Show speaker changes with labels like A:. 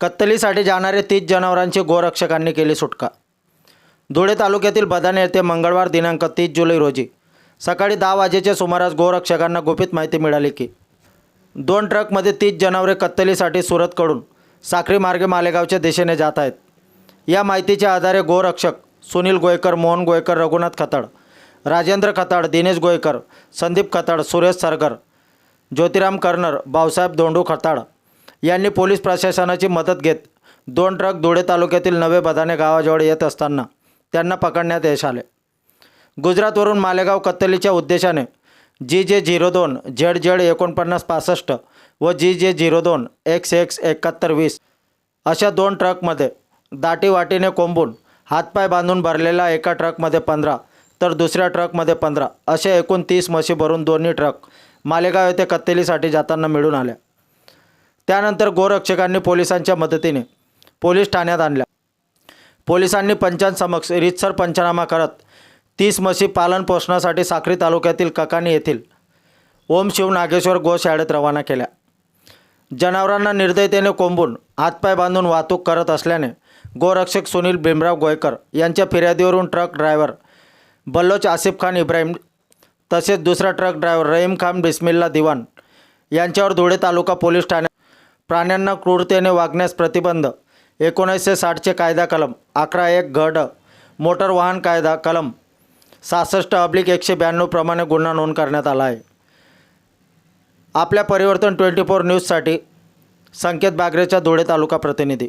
A: कत्तलीसाठी जाणारे तीस जनावरांची गोरक्षकांनी केली सुटका. धुळे तालुक्यातील बदाणे येथे मंगळवार दिनांक तीस जुलै रोजी सकाळी दहा वाजेच्या सुमारास गोरक्षकांना गुपित माहिती मिळाली की दोन ट्रकमध्ये तीस जनावरे कत्तलीसाठी सुरतकडून साखरी मार्गे मालेगावच्या दिशेने जात आहेत. या माहितीच्या आधारे गोरक्षक सुनील गोयकर मोहन गोयकर रघुनाथ खताड राजेंद्र खताड दिनेश गोयकर संदीप खताड सुरेश सरगर ज्योतिराम कर्नर भाऊसाहेब धोंडू खताड यांनी पोलीस प्रशासनाची मदत घेत दोन ट्रक धुळे तालुक्यातील नवे बधाने गावाजवळ येत असताना त्यांना पकडण्यात यश आले. गुजरातवरून मालेगाव कत्तलीच्या उद्देशाने जी जे झिरो दोन झेड झेड एकोणपन्नास पासष्ट व जी जे झिरो दोन एक्स एक्स एकाहत्तर वीस अशा दोन ट्रकमध्ये दाटीवाटीने कोंबून हातपाय बांधून भरलेला एका ट्रकमध्ये पंधरा तर दुसऱ्या ट्रकमध्ये पंधरा असे एकूण तीस म्हशी भरून दोन्ही ट्रक मालेगाव येथे कत्तलीसाठी जाताना मिळून आल्या. त्यानंतर गोरक्षकांनी पोलिसांच्या मदतीने पोलीस ठाण्यात आणल्या. पोलिसांनी पंचांसमक्ष रीतसर पंचनामा करत तीस म्हशी पालन पोषणासाठी साखरी तालुक्यातील ककानी येथील ओम शिव नागेश्वर गोशाळेत रवाना केल्या. जनावरांना निर्दयतेने कोंबून हातपाय बांधून वाहतूक करत असल्याने गोरक्षक सुनील भीमराव गोयकर यांच्या फिर्यादीवरून ट्रक ड्रायव्हर बल्लोच आसिफ खान इब्राहिम तसेच दुसरा ट्रक ड्रायव्हर रहीम खान बिस्मिल्ला दिवान यांच्यावर धुळे तालुका पोलीस ठाण्यात प्राण्यांना क्रूरतेने वागण्यास प्रतिबंध. एकोणीसशे साठचे कायदा कलम अकरा एक घड मोटर वाहन कायदा कलम सहासष्ट अब्लिक एकशे ब्याण्णव प्रमाणे गुन्हा नोंद करण्यात आला आहे. आपल्या परिवर्तन ट्वेंटी फोर न्यूजसाठी संकेत बागरेचा धुळे तालुका प्रतिनिधी.